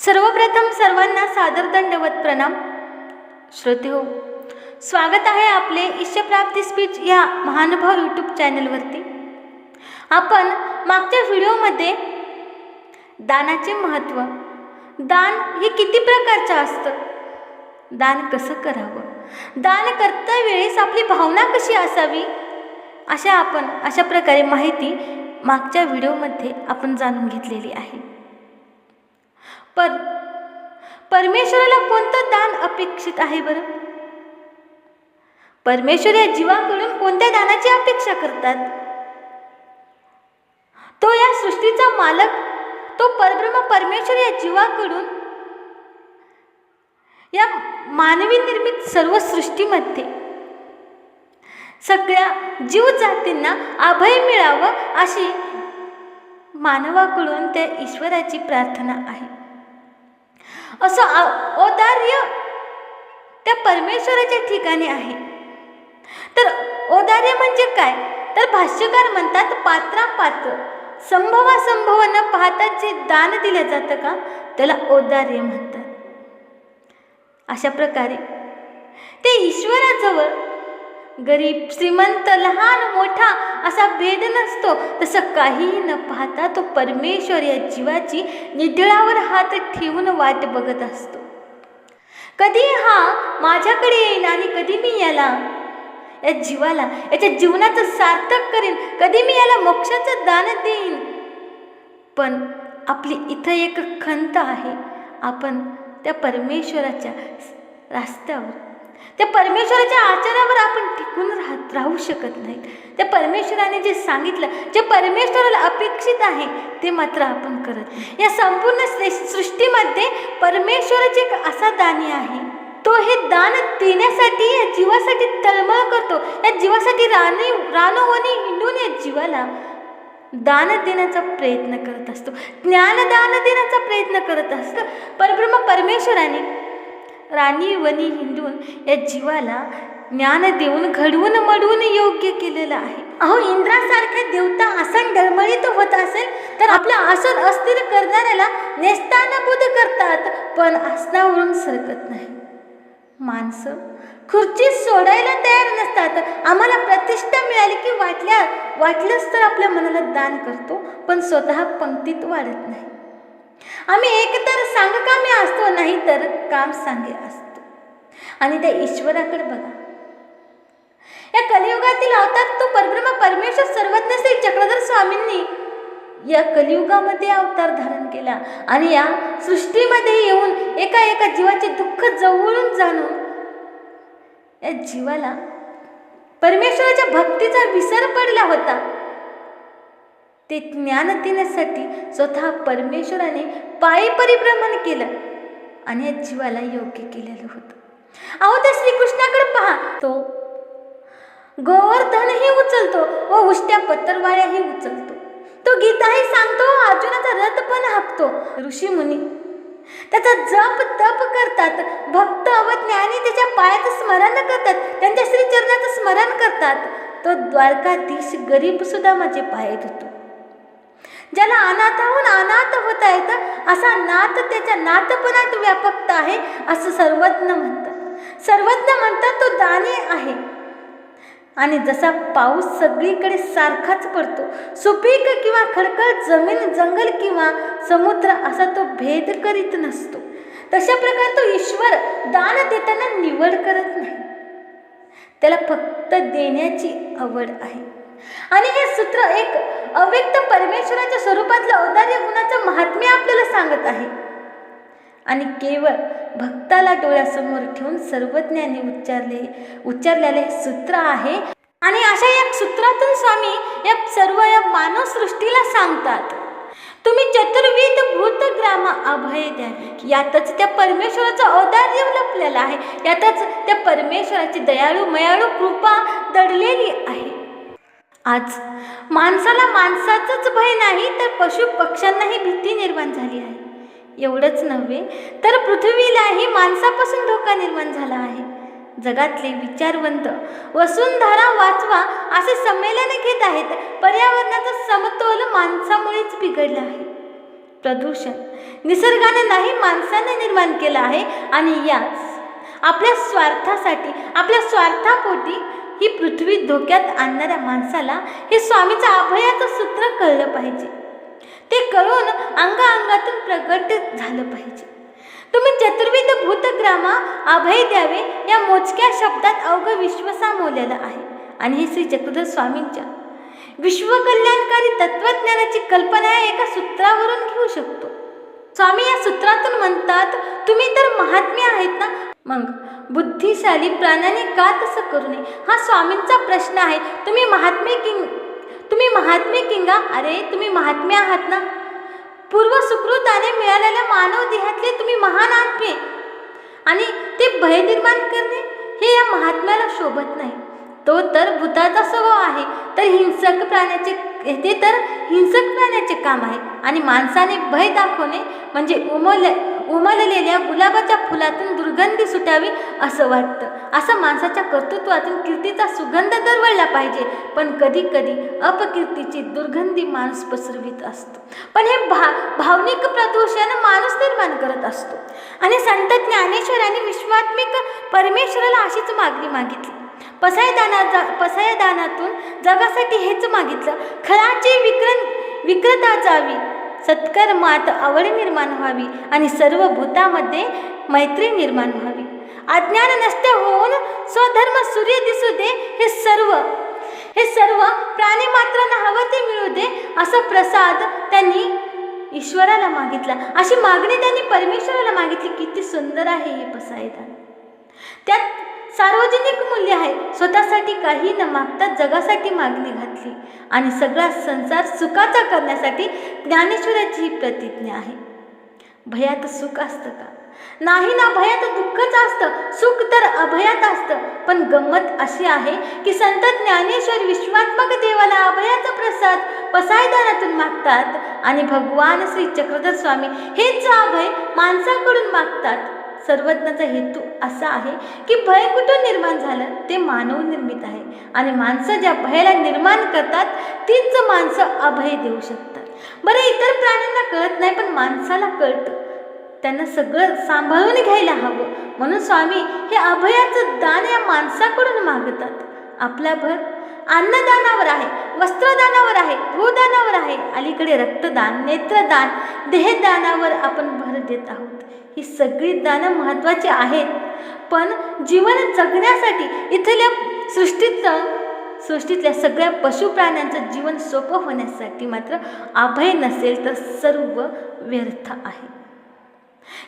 सर्वप्रथम सर्वांना सादर दंडवत प्रणाम. श्रोते हो स्वागत आहे आपले ईश्यप्राप्ती स्पीच या महानुभाव यूट्यूब चॅनलवरती आपण मागच्या व्हिडिओमध्ये दानाचे महत्त्व दान हे किती प्रकारचं असतं? दान कसं करावं? दान करता वेळेस आपली भावना कशी असावी? अशा आपण अशा प्रकारे माहिती मागच्या व्हिडिओमध्ये आपण जाणून घेतलेली आहे. पर परमेश्वराला कोणतं दान अपेक्षित आहे बरं? परमेश्वर या जीवाकडून कोणत्या दानाची अपेक्षा करतात? तो या सृष्टीचा मालक तो परब्रह्म परमेश्वर या जीवाकडून या मानवी निर्मित सर्व सृष्टीमध्ये सगळ्या जीवजातींना अभय मिळावं अशी मानवाकडून त्या ईश्वराची प्रार्थना आहे. असं आ- औदार्य त्या परमेश्वराच्या ठिकाणी आहे. तर औदार्य म्हणजे काय? तर भाष्यकार म्हणतात पात्रापात्र. संभवासंभव न पाहता जे दान दिलं जातं का? त्याला औदार्य म्हणतात. अशा प्रकारे ते ईश्वराजवळ गरीब श्रीमंत लहान मोठा असा भेद नसतो. तसं काहीही न पाहता तो परमेश्वर या जीवाची निधळावर हात ठेवून वाट बघत असतो. कधी हा माझ्याकडे येईन आणि कधी मी याला? या जीवाला याच्या जीवनाचं सार्थक करीन. कधी मी याला मोक्षाचं दान देईन? पण आपली इथं एक खंत आहे. आपण त्या परमेश्वराच्या रस्त्यावर त्या परमेश्वराच्या आचारावर आपण टिकून राहत राहू शकत नाही त्या परमेश्वराने जे सांगितलं जे परमेश्वराला अपेक्षित आहे ते मात्र आपण करत या संपूर्ण सृष्टीमध्ये परमेश्वराचे एक असा दानी आहे. तो हे दान देण्यासाठी या जीवासाठी तळमळ करतो. या जीवासाठी राणी रानोवणी हिंडून या जीवाला दान देण्याचा प्रयत्न करत असतो. ज्ञानदान देण्याचा प्रयत्न करत असतो. परब्रह्म परमेश्वराने राणी वनी हिंदून या जीवाला ज्ञान देऊन घडवून मडवून योग्य केलेलं आहे. अहो इंद्रासारख्या देवता आसन डळमळीत होत असेल तर आपलं आसन अस्थिर करणाऱ्याला नेस्तानाबूद करतात पण आसनावरून सरकत नाही. माणसं खुर्ची सोडायला तयार नसतात. आम्हाला प्रतिष्ठा मिळाली की वाटल्या वाटलंच तर आपल्या मनाला दान करतो पण स्वतः पंक्तीत वाढत नाही. आम्ही एकतर सांगकामी असतो नाही तर काम सांगे असतो. आणि त्या ईश्वराकडे बघा. या कलियुगातील अवतार तो परब्रह्म परमेश्वर सर्वज्ञ श्री चक्रधर स्वामींनी या कलियुगामध्ये अवतार धारण केला आणि या सृष्टीमध्ये येऊन एका एका जीवाचे दुःख जवळून जाणून या जीवाला परमेश्वराच्या भक्तीचा विसर पडला होता. ते ज्ञान देण्यासाठी स्वतः परमेश्वराने पायी परिभ्रमण केलं आणि या जीवाला योग्य केलेलं होतं. अहो त्या श्रीकृष्णाकडे पहा. तो गोवर्धनही उचलतो व उष्ट्या पत्तरवाळ्याही उचलतो. तो गीताही सांगतो अर्जुनाचा रथ पण हाकतो. ऋषी मुनी त्याचा जप तप करतात. भक्त व ज्ञानी त्याच्या पायाचं स्मरण करतात. त्यांच्या श्रीचरणाचं स्मरण करतात. तो द्वारकाधीश गरीब सुद्धा माझे पाय धुतो. ज्याला अनाथाहून अनाथ होता येतं असा नाथ त्याच्या नाथपणात व्यापकता आहे असं सर्वज्ञ म्हणतात. सर्वज्ञ म्हणतात तो दाने आहे. आणि जसा पाऊस सगळीकडे सारखाच पडतो सुपीक किंवा खडखड जमीन जंगल किंवा समुद्र असा तो भेद करीत नसतो. तशा प्रकारे तो ईश्वर दान देताना निवड करत नाही. त्याला फक्त देण्याची आवड आहे. आणि हे सूत्र एक अव्यक्त परमेश्वराच्या स्वरूपातलं औदार्य गुणाचं महात्म्य आपल्याला सांगत आहे. आणि केवळ भक्ताला डोळ्यासमोर ठेवून सर्वज्ञाने उच्चारले उच्चारलेले हे सूत्र आहे. आणि अशा या सूत्रातून स्वामी या सर्व या मानव सृष्टीला सांगतात. तुम्ही चतुर्विध भूत ग्राम अभय द्या. यातच त्या परमेश्वराचं औदार्य लपलेलं आहे. यातच त्या परमेश्वराची दयाळू मयाळू कृपा दडलेली आहे. आज माणसाला माणसाचंच भय नाही तर पशु पक्ष्यांनाही भीती निर्माण झाली आहे. एवढंच नव्हे तर पृथ्वीलाही माणसापासून धोका निर्माण झाला आहे. जगातले विचारवंत वसुंधरा वाचवा असे संमेलन घेत आहेत. पर्यावरणाचा समतोल माणसामुळेच बिघडला आहे. प्रदूषण निसर्गाने नाही माणसाने निर्माण केलं आहे. आणि याच आपल्या स्वार्थासाठी आपल्या स्वार्थापोटी पृथ्वी धोक्यात आणणाऱ्या माणसाला हे स्वामीचं अभयाचं सूत्र कळलं पाहिजे. ते कळून अंगाअंगातून प्रगट झालं पाहिजे. तुम्ही चतुर्विध भूतग्रामा अभय द्यावे या मोजक्या शब्दात अवघं विश्व सामावलेलं आहे. आणि हे श्री चक्रधर स्वामींच्या विश्वकल्याणकारी तत्वज्ञानाची कल्पना एका सूत्रावरून घेऊ शकतो. स्वामी या सूत्रातून म्हणतात तुम्ही तर महात्मे आहेत ना? मग बुद्धिशाली प्राण्याने का तसं करू नये? हा स्वामींचा प्रश्न आहे. तुम्ही महात्मे किंग तुम्ही महात्मे किंगा? अरे तुम्ही महात्मे आहात ना? पूर्व सुकृताने मिळालेल्या मानव देहातले तुम्ही महान आत्मे आणि ते भय निर्माण करणे हे या महात्म्याला शोभत नाही. तो तर भूताचा स्वभाव आहे. तर हिंसक प्राण्याचे ते तर हिंसक प्राण्याचे काम आहे. आणि माणसाने भय दाखवणे म्हणजे उमल उमललेल्या गुलाबाच्या फुलातून दुर्गंधी सुटावी असं वाटतं. असं माणसाच्या कर्तृत्वातून कीर्तीचा सुगंध दरवळला पाहिजे. पण कधी कधी अपकीर्तीची दुर्गंधी माणूस पसरवित असतो. पण हे भा भावनिक प्रदूषण माणूस निर्माण करत असतो. आणि संत ज्ञानेश्वरांनी विश्वात्मिक परमेश्वराला अशीच मागणी मागितली. पसायदाना पसायदानातून जगासाठी हेच मागितलं. खराची विक्र विक्रता जावी. सत्कर्मात आवड निर्माण व्हावी आणि सर्व भूतामध्ये मैत्री निर्माण व्हावी. अज्ञान नसते होऊन स्वधर्म सूर्य दिसू दे हे सर्व हे सर्व प्राणी मात्रांना हवं ते मिळू दे असा प्रसाद त्यांनी ईश्वराला मागितला. अशी मागणी त्यांनी परमेश्वराला मागितली. किती सुंदर आहे हे पसायदान. त्यात सार्वजनिक मूल्य आहे. स्वतःसाठी काही न मागता जगासाठी मागणी घातली. आणि सगळा संसार सुखाचा करण्यासाठी ज्ञानेश्वराची ही प्रतिज्ञा आहे. भयात सुख असतं का? नाही ना भयात दुःखच असतं. सुख तर अभयात असतं. पण गंमत अशी आहे की संत ज्ञानेश्वर विश्वात्मक देवाला अभयाचा प्रसाद पसायदानातून मागतात आणि भगवान श्री चक्रधर स्वामी हेच अभय माणसाकडून मागतात. सर्वज्ञाचा हेतू असं आहे की भय कुठून निर्माण झालं? ते मानव निर्मित आहे. आणि माणसं ज्या भयाला निर्माण करतात तीच माणसं अभय देऊ शकतात. बरं इतर प्राण्यांना कळत नाही पण माणसाला कळतं. त्यांना सगळं सांभाळून घ्यायला हवं. म्हणून स्वामी हे अभयाचं दान या माणसाकडून मागतात. आपला भर अन्नदानावर आहे वस्त्रदानावर आहे भूदानावर आहे. अलीकडे रक्तदान नेत्रदान देहदानावर आपण भर देत आहोत. ही सगळी दानं महत्त्वाची आहेत. पण जीवन जगण्यासाठी इथल्या सृष्टीचं सृष्टीतल्या सगळ्या पशुप्राण्यांचं जीवन सोपं होण्यासाठी मात्र अभय नसेल तर सर्व व्यर्थ आहे.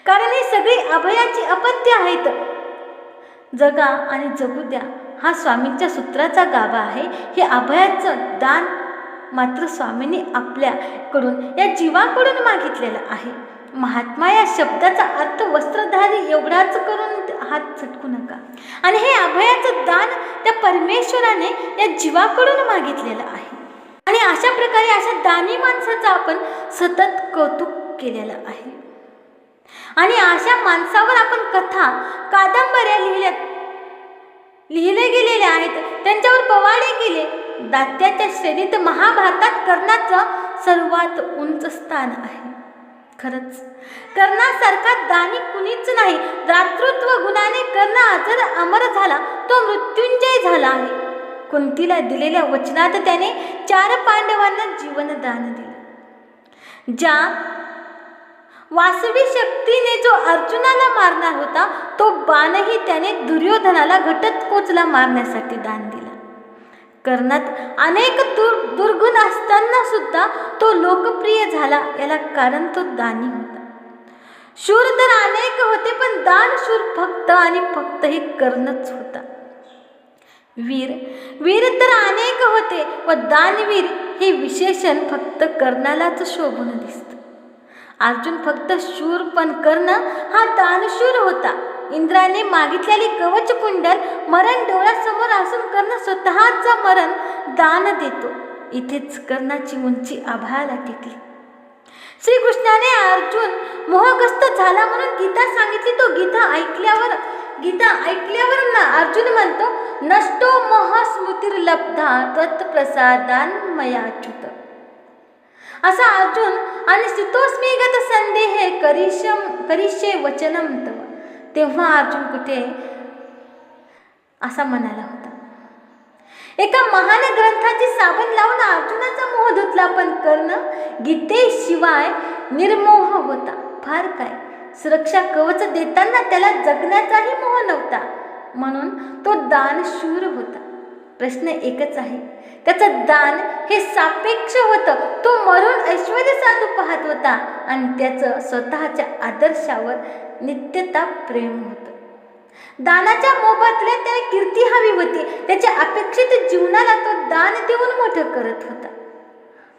कारण ही सगळी अभयाची अपत्य आहेत. जगा आणि जगू द्या हा स्वामींच्या सूत्राचा गाभा आहे. हे अभयाचं दान मात्र स्वामींनी आपल्याकडून या जीवाकडून मागितलेलं आहे. महात्मा या शब्दाचा अर्थ वस्त्रधारी एवढाच करून हात झटकू नका. आणि हे अभयाचं दान त्या परमेश्वराने या जीवाकडून मागितलेलं आहे. आणि अशा प्रकारे अशा दानी माणसाचं आपण सतत कौतुक केलेलं आहे. आणि अशा माणसावर आपण कथा कादंबऱ्या लिहिल्या लिहिले गेलेले आहेत. त्यांच्यावर पवाडे केले. दात्याच्या श्रेणीत महाभारतात कर्णाचं सर्वात उंच स्थान आहे. खरंच. कर्णासारखा दानी कुणीच नाही. दातृत्व गुणाने कर्ण जर अमर झाला. तो मृत्युंजय झाला आहे. कुंतीला दिलेल्या वचनात त्याने चार पांडवांना जीवनदान दिलं. ज्या वासवी शक्तीने जो अर्जुनाला मारणार होता तो बाणही त्याने दुर्योधनाला घटत कोचला मारण्यासाठी दान दिला. कर्णात अनेक दुर् दुर्गुण असताना सुद्धा तो लोकप्रिय झाला. याला कारण तो दानी होता. शूर तर अनेक होते पण दान शूर फक्त आणि फक्त हे कर्णच होता. वीर वीर तर अनेक होते व दानवीर हे विशेषण फक्त कर्णालाच शोभून दिसतं. अर्जुन फक्त शूर पण कर्ण हा दानशूर होता. इंद्राने मागितलेली कवच कुंडल मरण डोळ्यासमोर असून कर्ण स्वतःचा मरण दान देतो. इथेच कर्णाची उंची आभाळाला टिकली. श्रीकृष्णाने अर्जुन मोहग्रस्त झाला म्हणून गीता सांगितली. तो गीता ऐकल्यावर गीता ऐकल्यावर ना अर्जुन म्हणतो नष्टो मोह स्मृतिर्लब्धा त्वत्प्रसादान मयाच्युत. असा अर्जुन आणि स्थितोस्मी गत संदेहे करिशम करिष्ये वचनम तेव्हा अर्जुन कुठे? असा म्हणाला होता. एका महान ग्रंथाची साबण लावून अर्जुनाचा मोह धुतला पण कर्ण गीतेशिवाय निर्मोह होता. फार काय? सुरक्षा कवच देताना त्याला जगण्याचाही मोह नव्हता. म्हणून तो दानशूर होता. प्रश्न एकच आहे. त्याचं दान हे सापेक्ष होतं. तो मरून ऐश्वर साधू पाहत होता आणि त्याचं स्वतःच्या आदर्शावर नित्यता प्रेम होतं. दानाच्या मोबदल्यात त्याने कीर्ती हवी होती. त्याच्या अपेक्षित जीवनाला तो दान देऊन मोठं करत होता.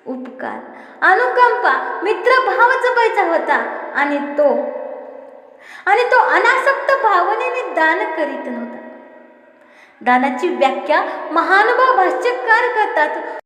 उपकार. अनुकंपा. मित्रभाव जपायचा होता. आणि तो आणि तो अनासक्त भावनेने दान करीत नव्हता. दानाची व्याख्या महानुभाव भाष्यकार करतात.